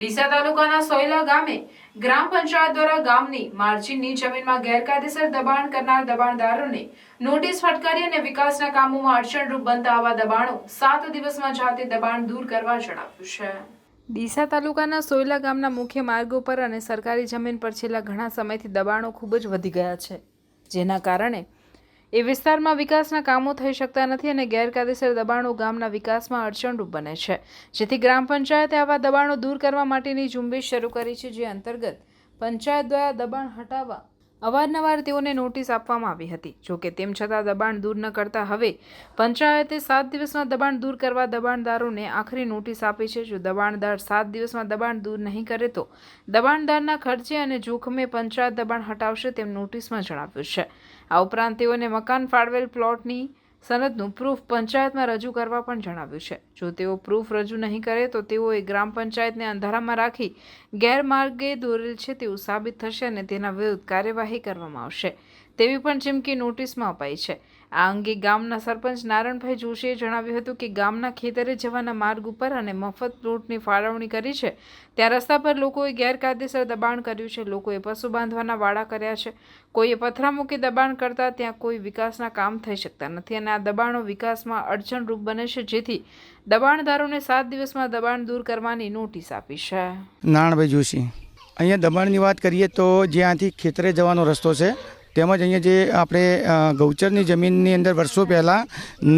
ડીસા તાલુકાના સોયલા ગામે ગ્રામ પંચાયત દ્વારા ગામની માર્જિનની જમીનમાં ગેરકાયદેસર દબાણ કરનાર દબાણદારોને નોટિસ ફટકારી અને વિકાસના કામોમાં અડચણરૂપ બનતા આવા દબાણો સાત દિવસમાં જાતે દબાણ દૂર કરવા જણાવ્યું છે. ડીસા તાલુકાના સોયલા ગામના મુખ્ય માર્ગો પર અને સરકારી જમીન પર છેલ્લા ઘણા સમયથી દબાણો ખૂબ જ વધી ગયા છે, જેના કારણે એ વિસ્તારમાં વિકાસના કામો થઈ શકતા નથી અને ગેરકાયદેસર દબાણો ગામના વિકાસમાં અડચણરૂપ બને છે. જેથી ગ્રામ પંચાયતે આવા દબાણો દૂર કરવા માટેની ઝુંબેશ શરૂ કરી છે, જે અંતર્ગત પંચાયત દ્વારા દબાણ હટાવવા અવારનવાર તેઓને નોટિસ આપવામાં આવી હતી. જોકે તેમ છતાં દબાણ દૂર ન કરતા હવે પંચાયતે સાત દિવસમાં દબાણ દૂર કરવા દબાણદારોને આખરી નોટિસ આપી છે. જો દબાણદાર સાત દિવસમાં દબાણ દૂર નહીં કરે તો દબાણદારના ખર્ચે અને જોખમે પંચાયત દબાણ હટાવશે તેમ નોટિસમાં જણાવ્યું છે. આ ઉપરાંત તેઓને મકાન ફાળવેલ પ્લોટની સનદનું પ્રૂફ પંચાયતમાં રજૂ કરવા પણ જણાવ્યું છે. જો તેઓ પ્રૂફ રજૂ નહીં કરે તો તેઓએ ગ્રામ પંચાયતને અંધારામાં રાખી ગેરમાર્ગે દોરેલ છે તેવું સાબિત થશે અને તેના વિરુદ્ધ કાર્યવાહી કરવામાં આવશે. તેવી પણ ચીમકી નોટિસમાં અપાઈ છે. આ અંગે ગામના સરપંચ નારણભાઈ જોશીએ જણાવ્યું હતું કે ગામના ખેતરે જવાના માર્ગ ઉપર અને મફત પ્લોટની ફાળવણી કરી છે. ત્યાં રસ્તા પર લોકોએ ગેરકાયદેસર દબાણ કર્યું છે. લોકોએ પશુ બાંધવાના વાડા કર્યા છે. કોઈએ પથરા મૂકી દબાણ કરતા ત્યાં કોઈ વિકાસના કામ થઈ શકતા નથી અને આ દબાણો વિકાસમાં અડચણરૂપ બને છે, જેથી દબાણદારોને સાત દિવસમાં દબાણ દૂર કરવાની નોટિસ આપી છે. નારણભાઈ જોશી, અહીંયા દબાણની વાત કરીએ તો જ્યાંથી ખેતરે જવાનો રસ્તો છે તેમજ અહીંયા જે આપણે ગૌચરની જમીનની અંદર વર્ષો પહેલાં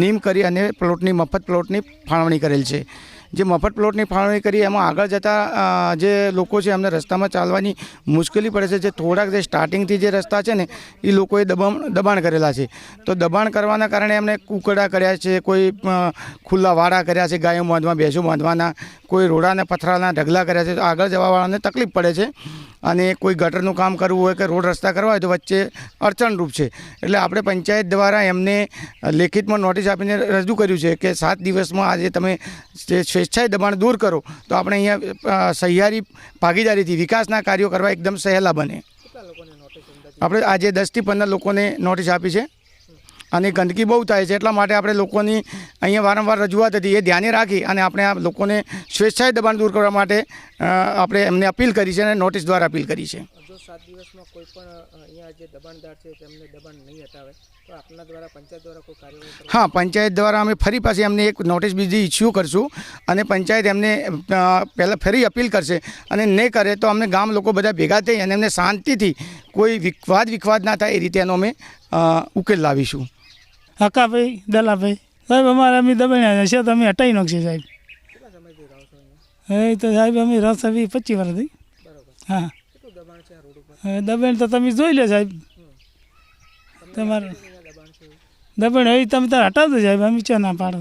નીમ કરી અને પ્લોટની, મફત પ્લોટની ફાળવણી કરેલ છે. જે મફત પ્લોટની ફાળવણી કરી એમાં આગળ જતાં જે લોકો છે એમને રસ્તામાં ચાલવાની મુશ્કેલી પડે છે. જે થોડાક જે સ્ટાર્ટિંગથી જે રસ્તા છે ને, એ લોકોએ દબાણ દબાણ કરેલા છે. તો દબાણ કરવાના કારણે એમને કુકડા કર્યા છે, કોઈ ખુલ્લા વાડા કર્યા છે, ગાયો બાંધવા, ભેંસો બાંધવાના, કોઈ રોડાના પથરાના ઢગલા કર્યા છે. તો આગળ જવાવાળાને તકલીફ પડે છે. અને કોઈ ગટરનું કામ કરવું હોય કે રોડ રસ્તા કરવા હોય તો વચ્ચે અડચણરૂપ છે. એટલે આપણે પંચાયત દ્વારા એમને લેખિતમાં નોટિસ આપીને રજૂ કર્યું છે કે સાત દિવસમાં આજે તમે સ્વેચ્છાએ દબાણ દૂર કરો, તો આપણે અહીંયા સહિયારી ભાગીદારીથી વિકાસના કાર્યો કરવા એકદમ સહેલા બને. આપણે આજે દસથી પંદર લોકોને નોટિસ આપી છે. અને ગંદકી બહુ થાય છે, એટલા માટે આપણે લોકોની અહીંયા વારંવાર રજૂઆત હતી એ ધ્યાને રાખી અને આપણે આ લોકોને સ્વેચ્છાએ દબાણ દૂર કરવા માટે આપણે એમને અપીલ કરી છે અને નોટિસ દ્વારા અપીલ કરી છે. જો સાત દિવસમાં કોઈ પણ અહીંયા જે દબાણદાર છે તેમને દબાણ નહીં હટાવે તો આપના દ્વારા પંચાયત દ્વારા કોઈ કાર્યવાહી હા પંચાયત દ્વારા અમે ફરી પાછી એમને એક નોટિસ બીજી ઇસ્યુ કરશું અને પંચાયત એમને પહેલાં ફરી અપીલ કરશે અને નહીં કરે તો અમને ગામ લોકો બધા ભેગા થઈ અને એમને શાંતિથી કોઈ વિકવાદ વિખવાદ ના થાય એ રીતે એનો અમે ઉકેલ લાવીશું. હકાભાઈ દલાભાઈ સાહેબ અમારે અમે દબાણ્યા છે તો અમે હટાવી નાખશે સાહેબ કેટલા સમયથી રહો છો અહીંયા એ તો સાહેબ અમે રસ આવી પચીસ વર્ષથી. બરોબર હા. દબાણ છે આ રોડ ઉપર હવે દબાણ તો તમે જોઈ લો સાહેબ. તમારે દબાણ છે હવે તમે તાર હટાવજો સાહેબ અમે ચો ના પાડો.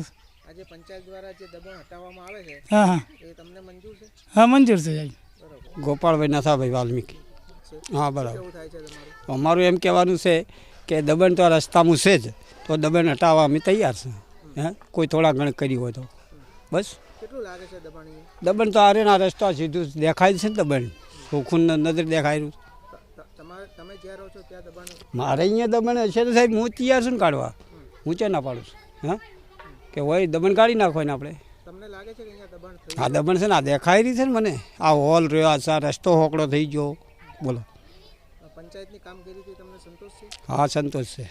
આજે પંચાયત દ્વારા જે દબાણ હટાવવામાં આવે છે હા હા. એ તમને મંજૂર છે? હા મંજૂર છે સાહેબ. ગોપાળભાઈ નથાભાઈ વાલ્મીકી. હા બરાબર. અમારું એમ કહેવાનું છે કે દબણ તો આ રસ્તામાં છે જ તો દબણ હટાવવા અમે તૈયાર છે. હે? કોઈ થોડા ઘણ કર્યું હોય તો. બસ. કેટલું લાગે છે દબાણ દબણ તો આરે ના રસ્તા સીધું દેખાય છે ને દબણ. ચોખ્ખું નજર દેખાય ત- ત- તમે જ્યાં રહો છો ત્યાં દબાણ મારે અહીંયા દબણ છે તો સાહેબ હું તૈયાર છું ને કાઢવા. હું ચા ના પાડું છું? હા? કે હોય દબણ કાઢી નાખો ને આપણે. તમને લાગે છે કે અહીંયા દબાણ છે ને આ દેખાય રહી છે ને મને. આ હોલ રહ્યો આ સા રસ્તો હોકળો થઈ ગયો. બોલો. પંચાયતની કામગીરીથી તમને સંતોષ છે? હા સંતોષ છે.